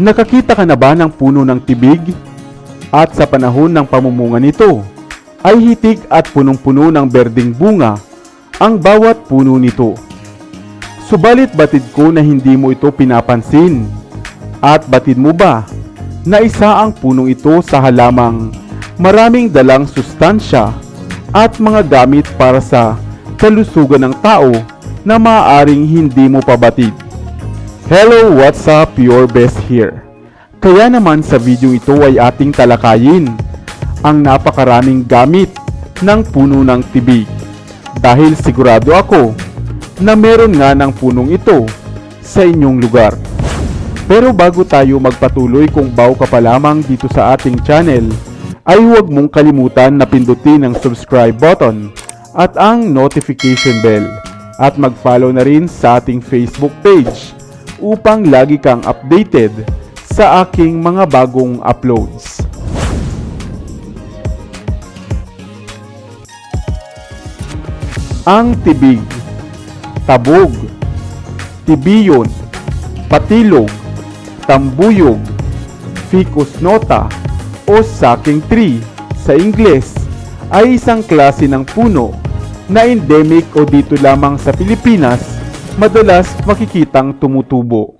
Nakakita ka na ba ng puno ng tibig? At sa panahon ng pamumunga nito, ay hitik at punong-puno ng berding bunga ang bawat puno nito. Subalit batid ko na hindi mo ito pinapansin. At batid mo ba na isa ang punong ito sa halamang maraming dalang sustansya at mga gamit para sa kalusugan ng tao na maaaring hindi mo pabatid. Hello, what's up? Your best here. Kaya naman sa video ito ay ating talakayin ang napakaraming gamit ng puno ng tibig. Dahil sigurado ako na meron nga ng punong ito sa inyong lugar. Pero bago tayo magpatuloy kung bago ka pa lamang dito sa ating channel, ay huwag mong kalimutan na pindutin ang subscribe button at ang notification bell at mag-follow na rin sa ating Facebook page upang lagi kang updated sa aking mga bagong uploads. Ang tibig, tabog, tibiyon, patilog, tambuyog, ficus nota o sucking tree sa Ingles ay isang klase ng puno na endemic o dito lamang sa Pilipinas madalas makikitang tumutubo.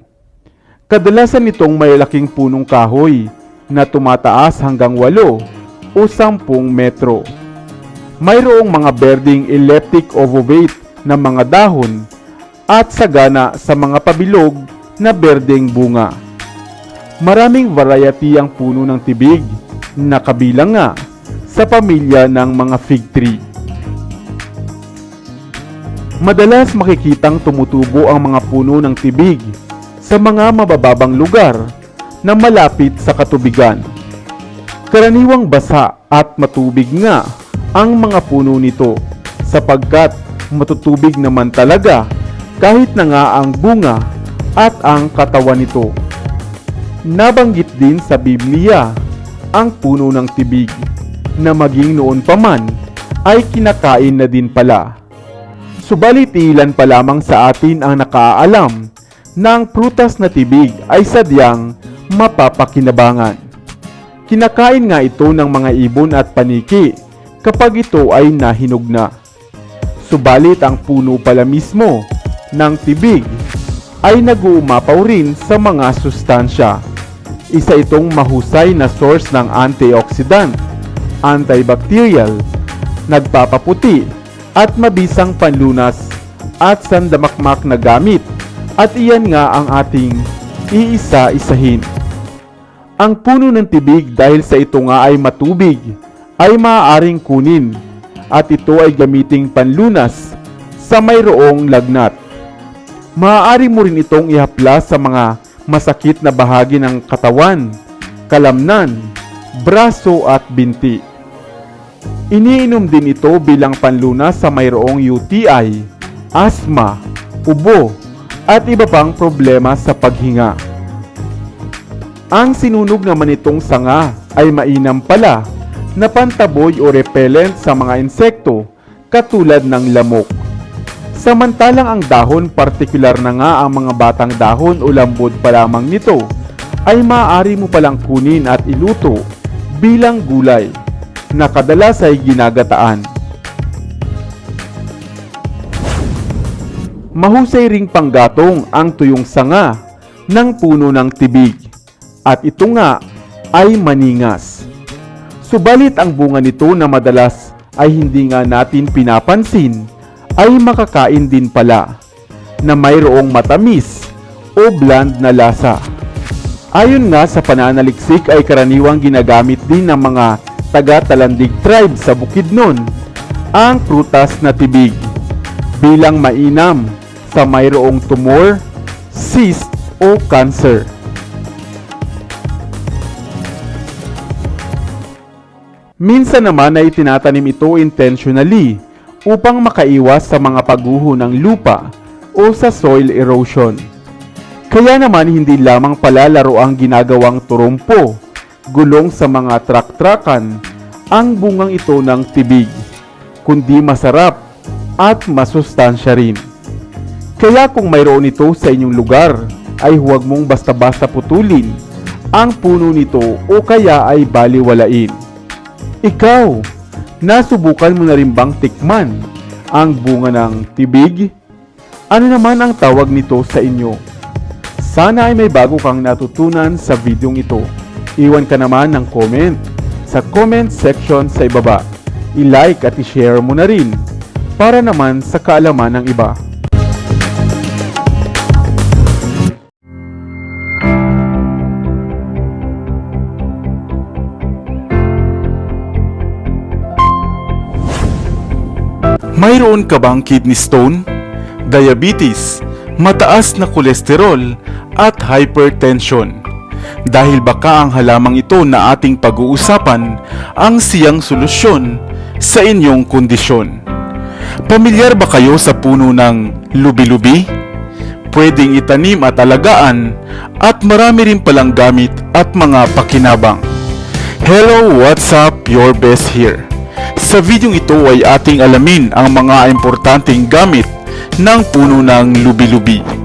Kadalasan itong malalaking punong kahoy na tumataas hanggang 8 o 10 metro. Mayroong mga berding elliptic ovovate na mga dahon at sagana sa mga pabilog na berdeng bunga. Maraming variety ang puno ng tibig na kabilang nga sa pamilya ng mga fig tree. Madalas makikitang tumutubo ang mga puno ng tibig sa mga mabababang lugar na malapit sa katubigan. Karaniwang basa at matubig nga ang mga puno nito sapagkat matutubig naman talaga kahit na nga ang bunga at ang katawan nito. Nabanggit din sa Biblia ang puno ng tibig na maging noon pa man ay kinakain na din pala. Subalit ilan pa lamang sa atin ang nakaalam na ang prutas na tibig ay sadyang mapapakinabangan. Kinakain nga ito ng mga ibon at paniki kapag ito ay nahinog na. Subalit ang puno pala mismo ng tibig ay nag-uumapaw rin sa mga sustansya. Isa itong mahusay na source ng antioxidant, antibacterial, nagpapaputi at mabisang panlunas at sandamakmak na gamit at iyan nga ang ating iisa-isahin. Ang puno ng tibig dahil sa ito nga ay matubig ay maaaring kunin at ito ay gamiting panlunas sa mayroong lagnat. Maaari mo rin itong ihaplas sa mga masakit na bahagi ng katawan, kalamnan, braso at binti. Iniinom din ito bilang panlunas sa mayroong UTI, asthma, ubo, at iba pang problema sa paghinga. Ang sinunog naman itong sanga ay mainam pala na pantaboy o repellent sa mga insekto katulad ng lamok. Samantalang ang dahon, partikular na nga ang mga batang dahon o lambod pa lamang nito, ay maaari mo palang kunin at iluto bilang gulay na kadalas ay ginagataan. Mahusay ring panggatong ang tuyong sanga ng puno ng tibig at ito nga ay maningas. Subalit ang bunga nito na madalas ay hindi nga natin pinapansin ay makakain din pala na mayroong matamis o bland na lasa. Ayon nga sa pananaliksik ay karaniwang ginagamit din ng mga taga-Talandig tribe sa Bukidnon ang prutas na tibig bilang mainam sa mayroong tumor, cyst o cancer. Minsan naman ay tinatanim ito intentionally upang makaiwas sa mga pagguho ng lupa o sa soil erosion. Kaya naman hindi lamang pala laro ang ginagawang turumpo, gulong sa mga trak-trakan ang bungang ito ng tibig, kundi masarap at masustansya rin. Kaya kung mayroon ito sa inyong lugar, ay huwag mong basta-basta putulin ang puno nito o kaya ay baliwalain. Ikaw, nasubukan mo na rin bang tikman ang bunga ng tibig? Ano naman ang tawag nito sa inyo? Sana ay may bago kang natutunan sa videong ito. Iwan ka naman ng comment sa comment section sa ibaba. I-like at i-share mo na rin para naman sa kaalaman ng iba. Mayroon ka bang kidney stone, diabetes, mataas na kolesterol at hypertension? Dahil baka ang halamang ito na ating pag-uusapan ang siyang solusyon sa inyong kondisyon. Pamilyar ba kayo sa puno ng lubi-lubi? Pwedeng itanim at alagaan at marami rin palang gamit at mga pakinabang. Hello, what's up? Your best here. Sa videong ito ay ating alamin ang mga importanteng gamit ng puno ng lubi-lubi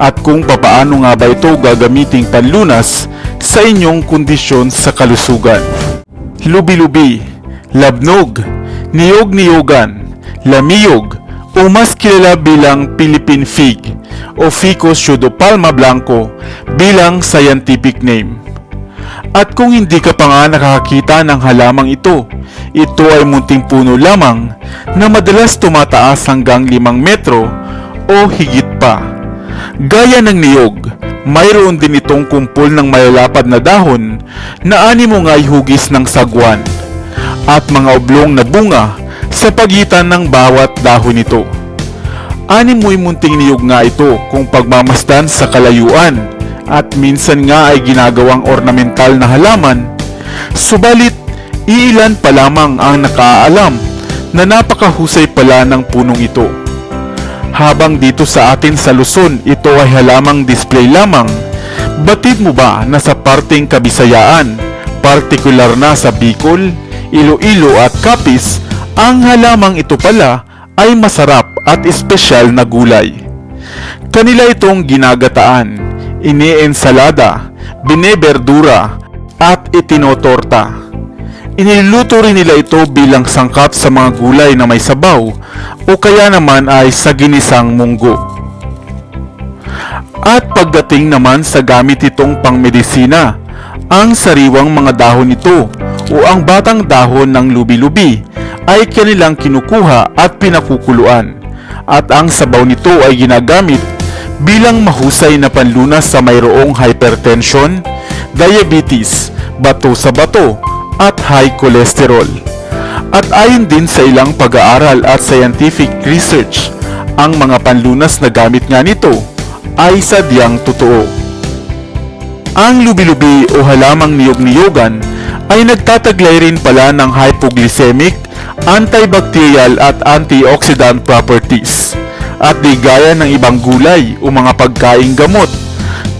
at kung papaano nga ba ito gagamiting panlunas sa inyong kondisyon sa kalusugan. Lubi-lubi, labnog, niyog-niyogan, lamiyog o mas kilala bilang Philippine fig o Ficus pseudopalma blanco bilang scientific name. At kung hindi ka pa nga nakakakita ng halamang ito, ito ay munting puno lamang na madalas tumataas hanggang 5 metro o higit pa. Gaya ng niyog, mayroon din itong kumpol ng malalapad na dahon na animo nga hugis ng sagwan at mga oblong na bunga sa pagitan ng bawat dahon nito. Animoy munting niyog nga ito kung pagmamasdan sa kalayuan at minsan nga ay ginagawang ornamental na halaman. Subalit, iilan pa lamang ang nakaalam na napakahusay pala ng punong ito. Habang dito sa atin sa Luzon, ito ay halamang display lamang. Batid mo ba na sa parting Kabisayaan, partikular na sa Bicol, Iloilo at Capiz, ang halamang ito pala ay masarap at espesyal na gulay. Kanila itong ginagataan, iniensalada, bineberdura, at itinotorta. Iniluluto rin nila ito bilang sangkap sa mga gulay na may sabaw o kaya naman ay sa ginisang munggo. At pagdating naman sa gamit itong pangmedisina, ang sariwang mga dahon nito o ang batang dahon ng lubi-lubi ay kanilang kinukuha at pinakukuluan at ang sabaw nito ay ginagamit bilang mahusay na panlunas sa mayroong hypertension, diabetes, bato sa bato, at high cholesterol. At ayon din sa ilang pag-aaral at scientific research, ang mga panlunas na gamit nga nito ay sadyang totoo. Ang lubi-lubi o halamang niyog-niyogan ay nagtataglay rin pala ng hypoglycemic, antibacterial at antioxidant properties. At di gaya ng ibang gulay o mga pagkaing gamot,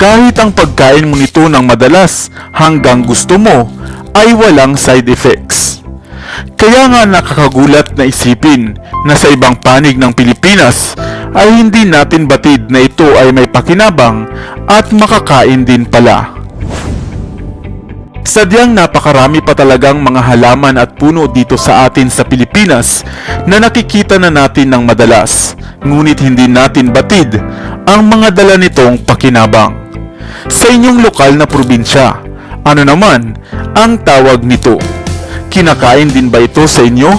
kahit ang pagkain mo nito ng madalas hanggang gusto mo ay walang side effects. Kaya nga nakakagulat na isipin na sa ibang panig ng Pilipinas ay hindi natin batid na ito ay may pakinabang at makakain din pala. Sadyang napakarami pa talagang mga halaman at puno dito sa atin sa Pilipinas na nakikita na natin ng madalas, ngunit hindi natin batid ang mga dala nitong pakinabang. Sa inyong lokal na probinsya, ano naman ang tawag nito? Kinakain din ba ito sa inyo?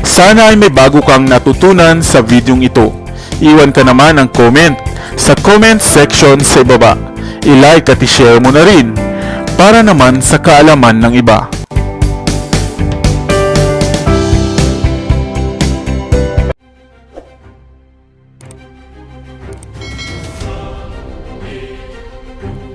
Sana ay may bago kang natutunan sa videong ito. Iwan ka naman ang comment sa comment section sa ibaba. I-like at i-share mo na rin para naman sa kaalaman ng iba.